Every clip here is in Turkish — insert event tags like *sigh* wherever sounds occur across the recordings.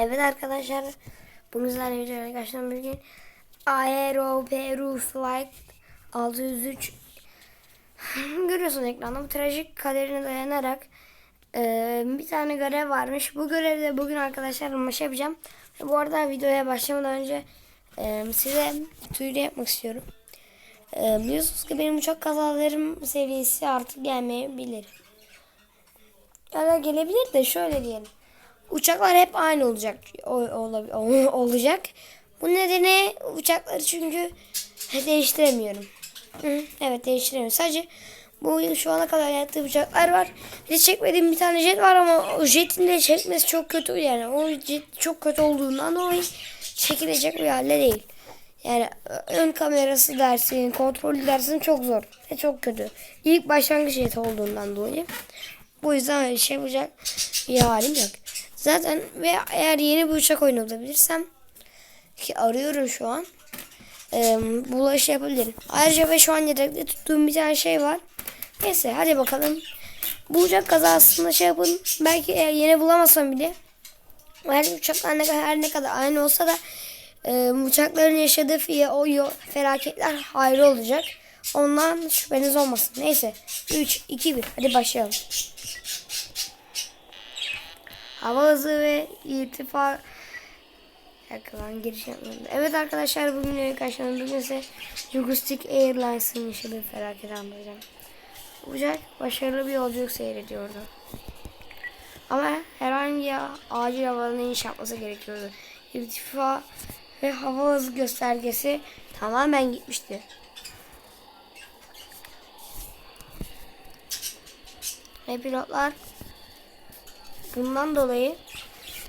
Evet arkadaşlar. Bugün sizlerle videoya karşıdan bir gün Aero Peru Flight 603 *laughs* Görüyorsunuz ekranda bu trajik kaderine dayanarak e, bir tane görev varmış. Bu görevde bugün arkadaşlar maç yapacağım. Bu arada videoya başlamadan önce e, size duyuru yapmak istiyorum. E, biliyorsunuz ki benim uçak kazalarım seviyesi artık gelmeyebilir. Ya da gelebilir de şöyle diyelim. Uçaklar hep aynı olacak o, ola- o- *laughs* olacak. Bu nedeni uçakları çünkü değiştiremiyorum. Evet değiştiremiyorum. Sadece bu şu ana kadar yaptığım uçaklar var. Bir de çekmediğim bir tane jet var ama o jetin de çekmesi çok kötü yani. O jet çok kötü olduğundan dolayı çekilecek bir halde değil. Yani ön kamerası dersin, kontrol dersin çok zor ve çok kötü. İlk başlangıç jet olduğundan dolayı. Bu yüzden şey yapacak bir halim yok. Zaten ve eğer yeni bir uçak oynatabilirsem ki arıyorum şu an. E, bulaş yapabilirim. Ayrıca ve şu an yedekte tuttuğum bir tane şey var. Neyse hadi bakalım. Bu uçak kazasında şey yapın. Belki eğer yeni bulamazsam bile her uçaklar ne kadar, her ne kadar aynı olsa da e, uçakların yaşadığı fiye, o yo- felaketler ayrı olacak. Ondan şüpheniz olmasın. Neyse. 3, 2, 1. Hadi başlayalım. Hava hızı ve irtifa Yakalan giriş yapmadım. Evet arkadaşlar bugün yeni karşıladım. Bugün size Yugostik Airlines'ın yaşadığı felaketi anlatacağım. Uçak başarılı bir yolculuk seyrediyordu. Ama herhangi acil havalarına iniş yapması gerekiyordu. İrtifa ve hava hızı göstergesi tamamen gitmişti. Ve pilotlar bundan dolayı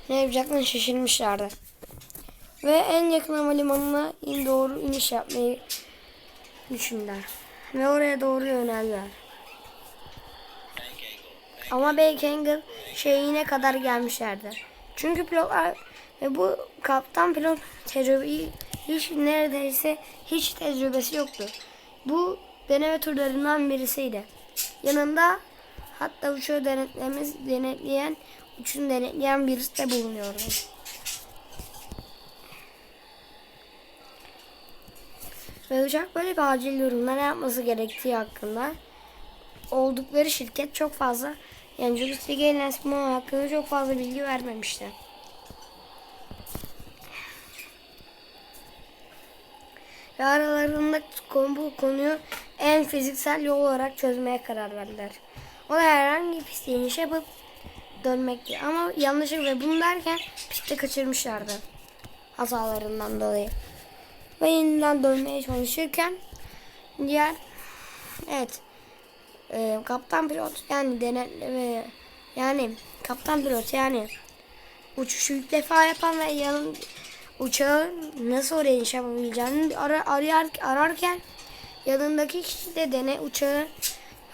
ne yapacaklarını şaşırmışlardı. Ve en yakın havalimanına in doğru iniş yapmayı düşündüler. Ve oraya doğru yöneldiler. Ama Beykengal şeyine kadar gelmişlerdi. Çünkü pilotlar ve bu kaptan pilot tecrübe hiç neredeyse hiç tecrübesi yoktu. Bu deneme turlarından birisiydi. Yanında hatta uçağı denetlememiz denetleyen uçun denetleyen birisi de bulunuyordu. Ve uçak böyle bir acil durumda ne yapması gerektiği hakkında oldukları şirket çok fazla yani Julius Airlines bu hakkında çok fazla bilgi vermemişti. Ve aralarında bu konuyu en fiziksel yol olarak çözmeye karar verdiler. O herhangi bir piste iniş yapıp dönmekti. Ama yanlışlıkla bunu derken pistte kaçırmışlardı. Hasalarından dolayı. Ve yeniden dönmeye çalışırken diğer evet e, kaptan pilot yani denetleme yani kaptan pilot yani uçuşu ilk defa yapan ve yanın uçağı nasıl oraya iniş yapabileceğini ara, arayar, ararken yanındaki kişi de dene uçağı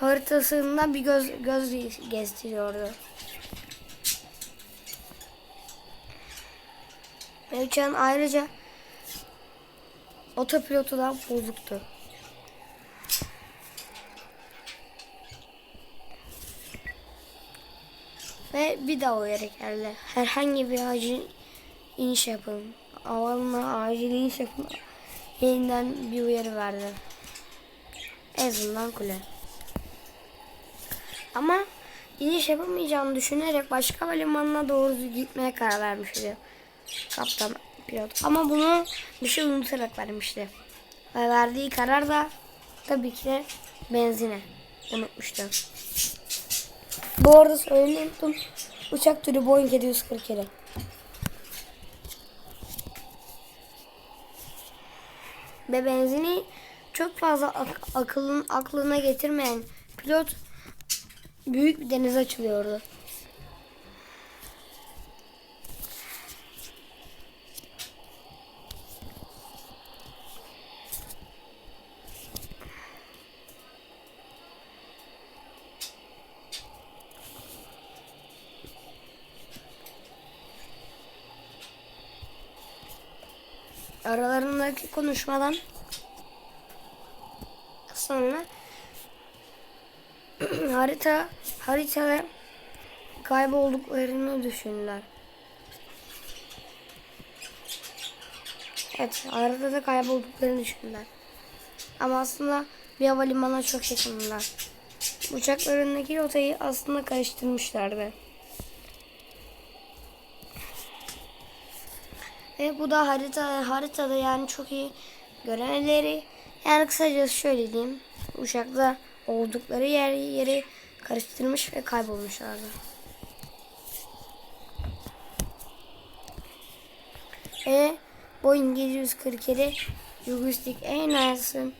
haritasında bir göz, göz gezdiriyordu. Uçağın ayrıca otopilotu da bozuktu. Ve bir daha uyarı geldi. Herhangi bir acil iniş yapın. Havalına acil iniş yapın. Yeniden bir uyarı verdi. Ezundan kule. Ama iniş yapamayacağını düşünerek başka havalimanına doğru gitmeye karar vermişti. Kaptan pilot. Ama bunu bir şey unutarak vermişti. Ve verdiği karar da tabii ki de benzine. Unutmuştu. Bu arada söylemeyi unuttum. Uçak türü Boeing 747. Ve benzini çok fazla ak- akılın aklına getirmeyen pilot büyük bir denize açılıyordu. aralarındaki konuşmadan sonra *clears throat* harita haritada kaybolduklarını düşündüler. Evet arada da kaybolduklarını düşündüler. Ama aslında bir havalimanına çok yakınlar. Uçaklarındaki rotayı aslında karıştırmışlardı. Ve bu da harita haritada yani çok iyi görenleri yani kısacası şöyle diyeyim. Uçakta oldukları yer yeri karıştırmış ve kaybolmuşlardı. Ve Boeing 747 Logistik Airlines'ın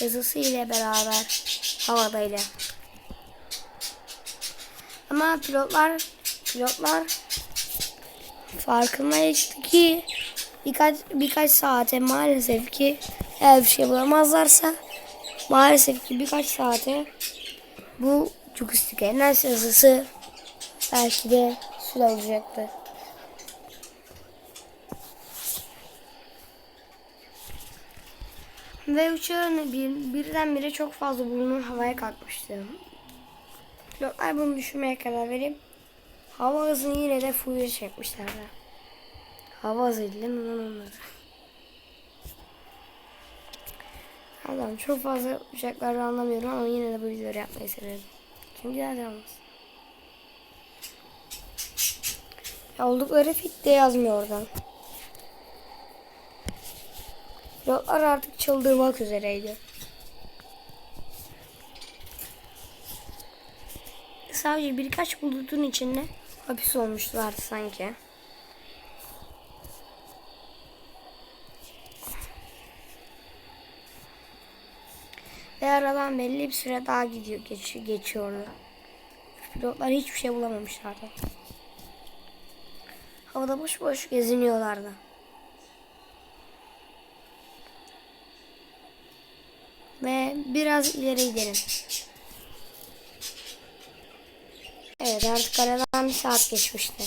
yazısı ile beraber havadaydı. Ama pilotlar pilotlar farkındaydı ki birkaç birkaç saate maalesef ki eğer bir şey bulamazlarsa maalesef ki birkaç saate bu Logistik Airlines yazısı belki de süre olacaktı. Ve uçağın bir, birdenbire çok fazla bulunur havaya kalkmıştı. Pilotlar bunu düşünmeye karar verip hava hızını yine de full çekmişlerdi. Hava hızıydı değil lan onları? Allah'ım çok fazla uçaklardan anlamıyorum ama yine de bu videoları yapmayı severim. Çünkü zaten olmaz. Ya oldukları fit de yazmıyor oradan. Pilotlar artık çıldırmak üzereydi. Sadece birkaç bulutun içinde hapis olmuşlardı sanki. Ve aradan belli bir süre daha gidiyor, geç, geçiyordu. Pilotlar hiçbir şey bulamamışlardı. Havada boş boş geziniyorlardı. Ve biraz ileri gidelim. Evet artık aradan bir saat geçmişti.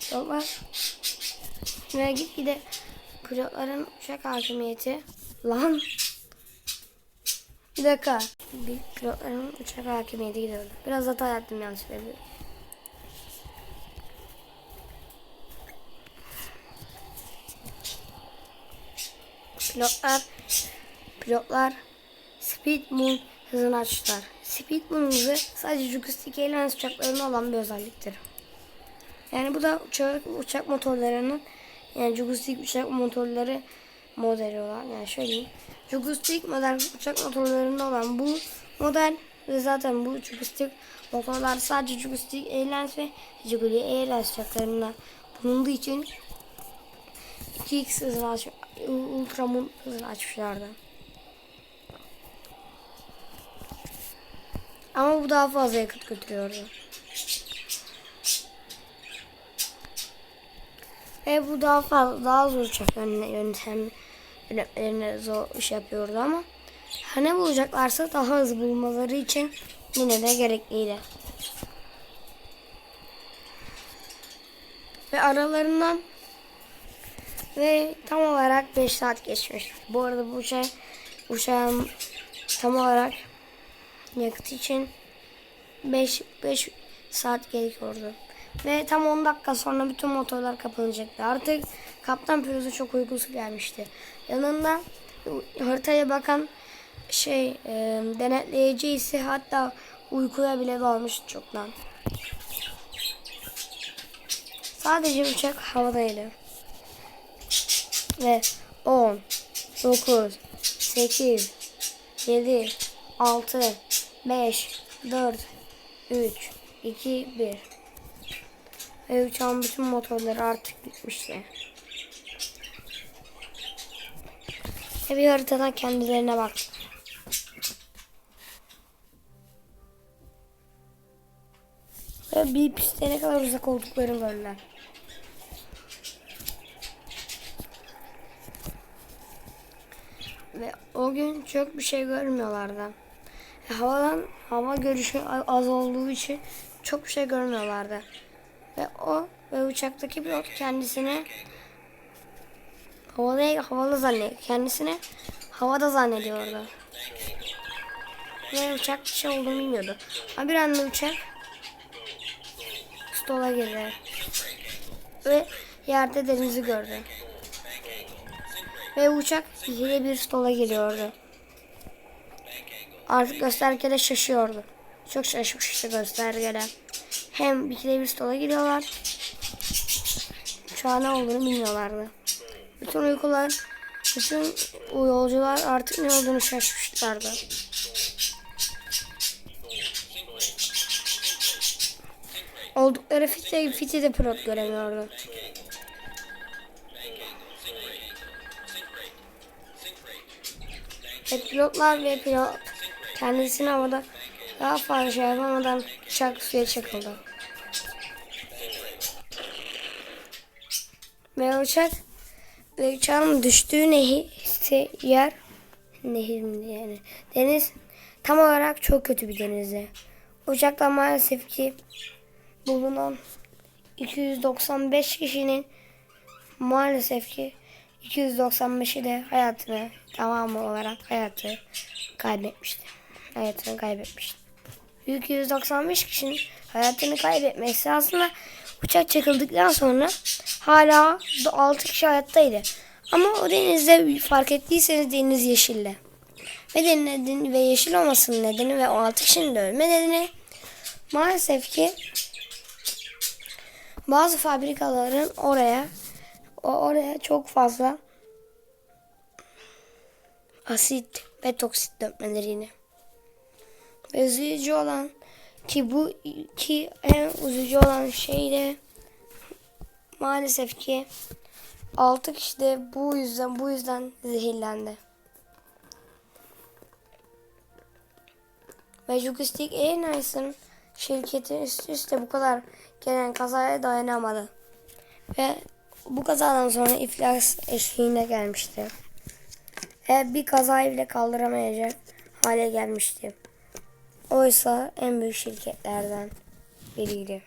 Pilotlar ve gitgide pilotların uçak hakimiyeti lan bir dakika bir pilotların uçak hakimiyeti gidiyordu. Biraz hata yaptım yanlışlıkla. Pilotlar pilotlar Speed Moon hızını açtılar. Speed Moon hızı sadece Jukustik Airlines uçaklarında olan bir özelliktir. Yani bu da uçak, uçak motorlarının yani Jukustik uçak motorları modeli olan yani şöyle. Jukustik model uçak motorlarında olan bu model ve zaten bu Jukustik motorlar sadece Jukustik Airlines ve Jiguli Airlines uçaklarında bulunduğu için 2x hızını aç, Ultramoon hızını açmışlardı. Ama bu daha fazla yakıt götürüyordu. Ve bu daha fazla daha zor uçak yöntem yönetmelerine zor iş yapıyordu ama ne bulacaklarsa daha hızlı bulmaları için yine de gerekliydi. Ve aralarından ve tam olarak 5 saat geçmiş. Bu arada bu uçak uçağın tam olarak yakıt için 5 5 saat gerekiyordu. Ve tam 10 dakika sonra bütün motorlar kapanacaktı. Artık Kaptan Piroz'a çok uykusu gelmişti. Yanında haritaya bakan şey e, denetleyici ise hatta uykuya bile dalmış çoktan. Sadece uçak havadaydı. Ve 10, 9, 8, 7, 6, 5, 4, 3, 2, 1. Ve uçağın bütün motorları artık bitmişti. Ve bir haritadan kendilerine bak. Ve bir piste ne kadar uzak olduklarını gördüler. Ve o gün çok bir şey görmüyorlardı. E, havadan hava görüşü az olduğu için çok bir şey görmüyorlardı. Ve o ve uçaktaki pilot kendisini havada havalı zannediyor. Kendisini havada zannediyordu. Ve uçak bir şey olduğunu bilmiyordu. Ama bir anda uçak stola girdi. Ve yerde denizi gördü. Ve uçak ikide bir stola giriyordu. Artık göstergede şaşıyordu. Çok şaşmıştı göstergede. Hem ikide bir stola giriyorlar. An ne olduğunu bilmiyorlardı. Bütün uykular, bütün yolcular artık ne olduğunu şaşmışlardı. Oldukları fiti, fiti de pilot göremiyordu. Ve pilotlar ve pilot kendisini havada daha fazla şey yapamadan uçak suya çakıldı. Ve uçak ve uçağın düştüğü nehir yer nehir mi yani deniz tam olarak çok kötü bir denizdi. Uçakta maalesef ki bulunan 295 kişinin maalesef ki 295'i de hayatını tamamı olarak hayatı kaybetmişti. Hayatını kaybetmişti. 295 kişinin hayatını kaybetmesi aslında uçak çakıldıktan sonra hala 6 kişi hayattaydı. Ama o denizde fark ettiyseniz deniz yeşilli. Ve, denizin, ve yeşil olmasının nedeni ve o 6 kişinin de ölme nedeni maalesef ki bazı fabrikaların oraya oraya çok fazla asit ve toksit dökmeleri Ve üzücü olan ki bu ki en üzücü olan şey de maalesef ki 6 kişi de bu yüzden bu yüzden zehirlendi. Majestic Airlines'ın şirketi üst üste bu kadar gelen kazaya dayanamadı. Ve bu kazadan sonra iflas eşiğine gelmişti. Ve bir kazayı bile kaldıramayacak hale gelmişti. Oysa en büyük şirketlerden biriydi.